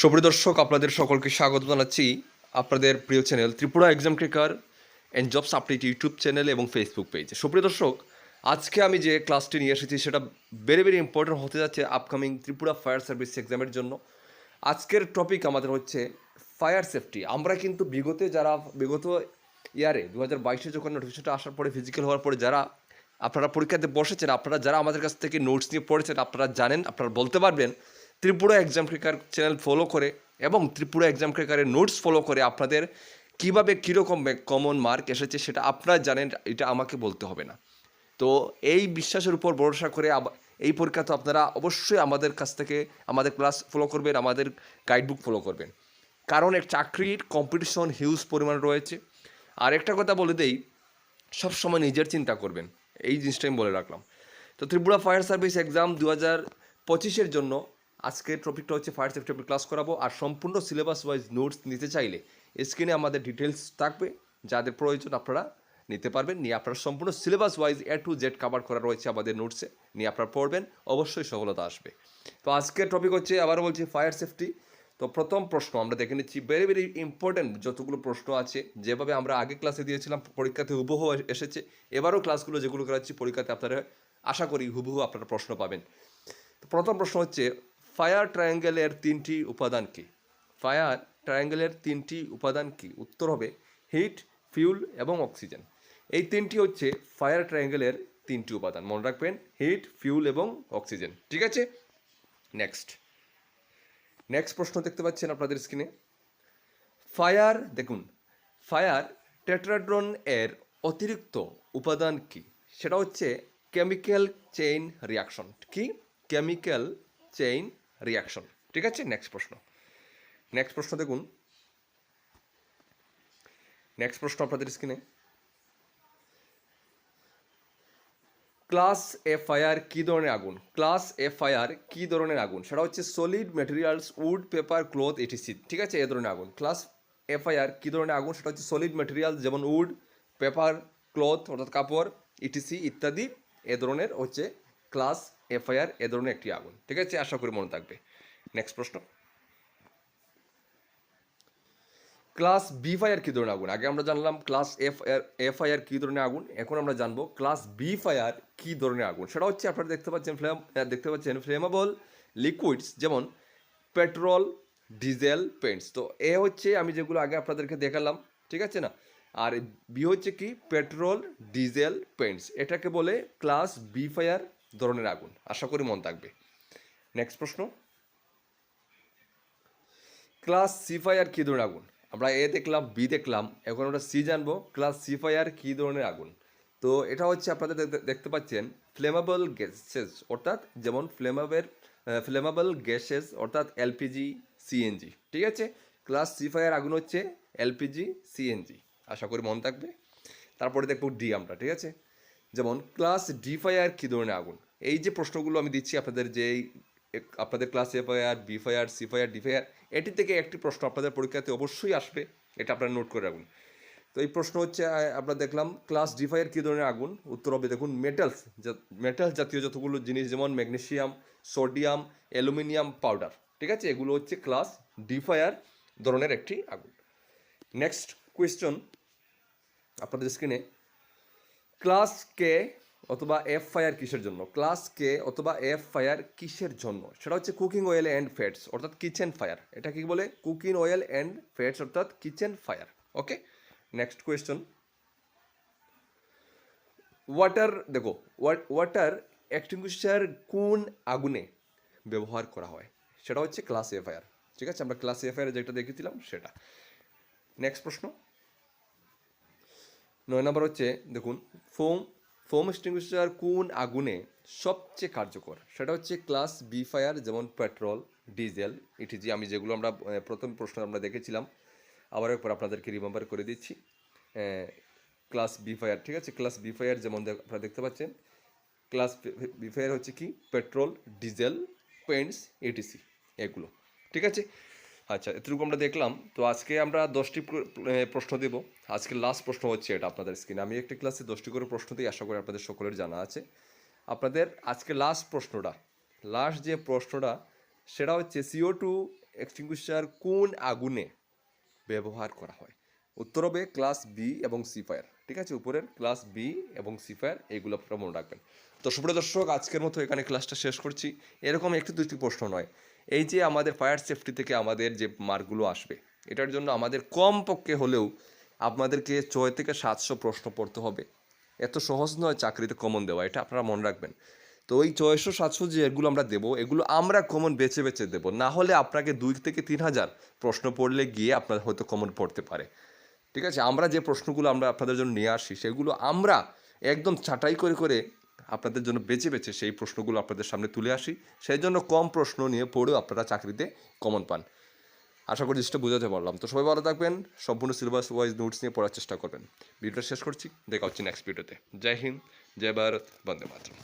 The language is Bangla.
সুপ্রিয় আপনাদের সকলকে স্বাগত জানাচ্ছি আপনাদের প্রিয় channel Tripura exam tracker and jobs update YouTube channel এবং ফেসবুক পেজে সুপ্রিয় দর্শক, আজকে আমি যে ক্লাসটি নিয়ে এসেছি, সেটা ভেরি ভেরি ইম্পর্টেন্ট হতে যাচ্ছে আপকামিং ত্রিপুরা ফায়ার সার্ভিস এক্সামের জন্য। আজকের টপিক আমাদের হচ্ছে ফায়ার সেফটি আমরা কিন্তু বিগত যারা, বিগত ইয়ারে দু হাজার বাইশে যখন নোটিফিকেশনটা আসার পরে ফিজিক্যাল হওয়ার পরে যারা আপনারা পরীক্ষাতে বসেছেন, আপনারা যারা আমাদের কাছ থেকে নোটস নিয়ে পড়েছেন, আপনারা জানেন, আপনারা বলতে পারবেন Tripura exam cracker channel follow করে এবং ত্রিপুরা এক্সাম ক্রেকারের নোটস ফলো করে আপনাদের কীভাবে কীরকম কমন মার্ক এসেছে সেটা আপনারা জানেন, এটা আমাকে বলতে হবে না। তো এই বিশ্বাসের উপর ভরসা করে এই পরীক্ষা তো আপনারা অবশ্যই আমাদের কাছ থেকে, আমাদের ক্লাস ফলো করবেন, আমাদের গাইডবুক ফলো করবেন। কারণ এক চাকরির কম্পিটিশন হিউজ পরিমাণ রয়েছে। আর একটা কথা বলে দেই, সবসময় নিজের চিন্তা করবেন। এই জিনিসটা আমি বলে রাখলাম। তো ত্রিপুরা ফায়ার সার্ভিস এক্সাম দু হাজার পঁচিশের জন্য আজকের টপিকটা হচ্ছে ফায়ার সেফটি ক্লাস করাবো। আর সম্পূর্ণ সিলেবাস ওয়াইজ নোটস নিতে চাইলে স্ক্রিনে আমাদের ডিটেলস থাকবে। যাদের প্রয়োজন আপনারা নিতে পারবেন। নিয়ে আপনারা সম্পূর্ণ syllabus wise A to Z cover করা রয়েছে আমাদের নোটসে নিয়ে আপনারা পড়বেন, অবশ্যই সফলতা আসবে। তো আজকের টপিক হচ্ছে আবার বলছি ফায়ার সেফটি তো প্রথম প্রশ্ন আমরা দেখে নিচ্ছি ভেরি ভেরি ইম্পর্টেন্ট যতগুলো প্রশ্ন আছে, যেভাবে আমরা আগে ক্লাসে দিয়েছিলাম, পরীক্ষাতে হুবহু এসেছে। এবারও ক্লাসগুলো যেগুলো করাচ্ছি, পরীক্ষাতে আপনারা, আশা করি হুবহু আপনারা প্রশ্ন পাবেন। তো প্রথম প্রশ্ন হচ্ছে ফায়ার ট্রায়াঙ্গেলের তিনটি উপাদান কি? ফায়ার ট্রায়াঙ্গেলের তিনটি উপাদান কি? উত্তর হবে হিট ফিউল এবং অক্সিজেন এই তিনটি হচ্ছে ফায়ার ট্রায়াঙ্গেলের তিনটি উপাদান। মনে রাখবেন হিট ফিউল এবং অক্সিজেন ঠিক আছে? নেক্সট নেক্সট প্রশ্ন দেখতে পাচ্ছেন আপনাদের স্ক্রিনে ফায়ার দেখুন ফায়ার টেট্রাড্রন এর অতিরিক্ত উপাদান কি? সেটা হচ্ছে কেমিক্যাল চেইন রিয়াকশন কি? কেমিক্যাল চেইন রিয়াকশন ঠিক আছে? নেক্সট প্রশ্ন. নেক্সট প্রশ্ন দেখুন। নেক্সট প্রশ্ন আপনাদের স্ক্রিনে ক্লাস এফআইআর কী ধরনের আগুন? ক্লাস এফআইআর কী ধরনের আগুন? সেটা হচ্ছে solid materials wood paper cloth etc ঠিক আছে? এ ধরনের আগুন। ক্লাস এফআইআর কী ধরনের আগুন? সেটা হচ্ছে সলিড মেটেরিয়াল যেমন উড পেপার ক্লথ অর্থাৎ কাপড় ইটিসি ইত্যাদি। এ ধরনের হচ্ছে ক্লাস, এফআইআর, এ ধরনের একটি আগুন। ঠিক আছে? আশা করি মনে থাকবে। নেক্সট প্রশ্ন। ক্লাস বি ফায়ার কী ধরনের আগুন? আগে আমরা জানলাম class F F I R কী ধরনের আগুন? এখন আমরা জানব ক্লাস বি ফায়ার কী ধরনের আগুন? সেটা হচ্ছে আপনারা দেখতে পাচ্ছেন ফ্লেম দেখতে পাচ্ছেন ফ্লেমেবল লিকুইডস যেমন পেট্রোল ডিজেল পেন্টস তো এ হচ্ছে আমি যেগুলো আগে আপনাদেরকে দেখালাম, ঠিক আছে না? আর বি হচ্ছে কি? পেট্রোল ডিজেল পেন্টস এটাকে বলে ক্লাস বি ফায়ার ধরনের আগুন। আশা করি মন থাকবে। নেক্সট প্রশ্ন। ক্লাস সি ফায়ার কী ধরনের আগুন? আমরা এ দেখলাম বি দেখলাম, এখন আমরা সি জানব ক্লাস সি ফায়ার কী ধরনের আগুন? তো এটা হচ্ছে আপনাদের দেখতে- পাচ্ছেন ফ্লেমাবল গ্যাসেস অর্থাৎ যেমন ফ্লেমাবের ফ্লেমাবল গ্যাসেস অর্থাৎ এলপিজি সিএনজি ঠিক আছে? ক্লাস সি ফায়ার আগুন হচ্ছে এলপিজি সিএনজি আশা করি মন থাকবে। তারপরে দেখব ডি আমরা, ঠিক আছে? যেমন ক্লাস ডি ফায়ার কী ধরনের আগুন? এই যে প্রশ্নগুলো আমি দিচ্ছি আপনাদের যে আপনাদের class A fire B fire C D fire এটি থেকে একটি প্রশ্ন আপনাদের পরীক্ষাতে অবশ্যই আসবে, এটা আপনারা নোট করে রাখুন। তো এই প্রশ্ন হচ্ছে আমরা দেখলাম ক্লাস ডি ফায়ার কী ধরনের আগুন? উত্তর হবে দেখুন মেটালস মেটালস জাতীয় যতগুলো জিনিস, যেমন ম্যাগনেশিয়াম সোডিয়াম অ্যালুমিনিয়াম পাউডার ঠিক আছে? এগুলো হচ্ছে ক্লাস ডি ফায়ার ধরনের একটি আগুন। নেক্সট কোয়েশ্চন আপনাদের স্ক্রিনে ক্লাস কে অথবা এফ ফায়ার কিসের জন্য? ক্লাস কে অথবা এফ ফায়ার কিসের জন্য? সেটা হচ্ছে কুকিং অয়েল অ্যান্ড ফ্যাটস অর্থাৎ কিচেন ফায়ার এটা কি বলে? কুকিং অয়েল অ্যান্ড ফ্যাটস অর্থাৎ kitchen fire okay next question water দেখো ওয়াটার এক্সটিংগুইশার কোন আগুনে ব্যবহার করা হয়? সেটা হচ্ছে ক্লাস এ ফায়ার ঠিক আছে? আমরা ক্লাস এ ফায়ার যেটা দেখেছিলাম, সেটা। নেক্সট প্রশ্ন। নয় নম্বর হচ্ছে, দেখুন ফোম ফোম এক্সটিংগুইশার কোন আগুনে সবচেয়ে কার্যকর? সেটা হচ্ছে ক্লাস বি ফায়ার, যেমন পেট্রোল, ডিজেল ইটিজি আমি যেগুলো আমরা প্রথম প্রশ্ন আমরা দেখেছিলাম। আবার একবার আপনাদেরকে রিমেম্বার করে দিচ্ছি। ক্লাস বি ফায়ার, ঠিক আছে? ক্লাস বি ফায়ার যেমন আপনারা দেখতে পাচ্ছেন, ক্লাস বি ফায়ার হচ্ছে কি? পেট্রোল, ডিজেল পেন্টস এটিসি এগুলো, ঠিক আছে? আচ্ছা এতটুকু আমরা দেখলাম। তো আজকে আমরা দশটি প্রশ্ন দেব। আজকে লাস্ট প্রশ্ন হচ্ছে এটা আপনাদের স্ক্রিনে আমি একটি ক্লাসে দশটি করে প্রশ্ন দিই, আশা করি আপনাদের সকলের জানা আছে। আপনাদের আজকে লাস্ট প্রশ্নটা লাস্ট যে প্রশ্নটা, সেটা হচ্ছে সিও টু এক্সটিংগুইশার কোন আগুনে ব্যবহার করা হয়? উত্তর হবে ক্লাস বি এবং সি ফায়ার ঠিক আছে? উপরের ক্লাস বি এবং সি ফায়ার এইগুলো আপনারা মনে রাখবেন। তো সুপ্রিয় দর্শক, আজকের মতো এখানে ক্লাসটা শেষ করছি। এরকম একটি দুটি প্রশ্ন নয়। এই যে আমাদের ফায়ার সেফটি থেকে আমাদের যে মার্কগুলো আসবে, এটার জন্য আমাদের কমপক্ষে হলেও আপনাদেরকে ছয় থেকে সাতশো প্রশ্ন পড়তে হবে। এত সহজ নয় চাকরিতে কমন দেওয়া, এটা আপনারা মনে রাখবেন। তো ওই ছয়শো সাতশো যে এগুলো আমরা দেবো, এগুলো আমরা কমন বেছে বেছে দেবো। না হলে আপনাকে দুই থেকে তিন হাজার প্রশ্ন পড়লে গিয়ে আপনার হয়তো কমন পড়তে পারে। ঠিক আছে? আমরা যে প্রশ্নগুলো আমরা আপনাদের জন্য নিয়ে আসি, সেগুলো আমরা একদম ছাঁটাই করে করে আপনাদের জন্য বেঁচে বেছে সেই প্রশ্নগুলো আপনাদের সামনে তুলে আসি। সেই জন্য কম প্রশ্ন নিয়ে পড়েও আপনারা চাকরিতে কমন পান। আশা করি জিনিসটা বোঝাতে পারলাম। তো সবাই ভালো থাকবেন, সম্পূর্ণ সিলেবাস ওয়াইজ নোটস নিয়ে পড়ার চেষ্টা করবেন। ভিডিওটা শেষ করছি, দেখা হচ্ছে নেক্সট ভিডিওতে জয় হিন্দ, জয় ভারত, বন্দে মাতরম।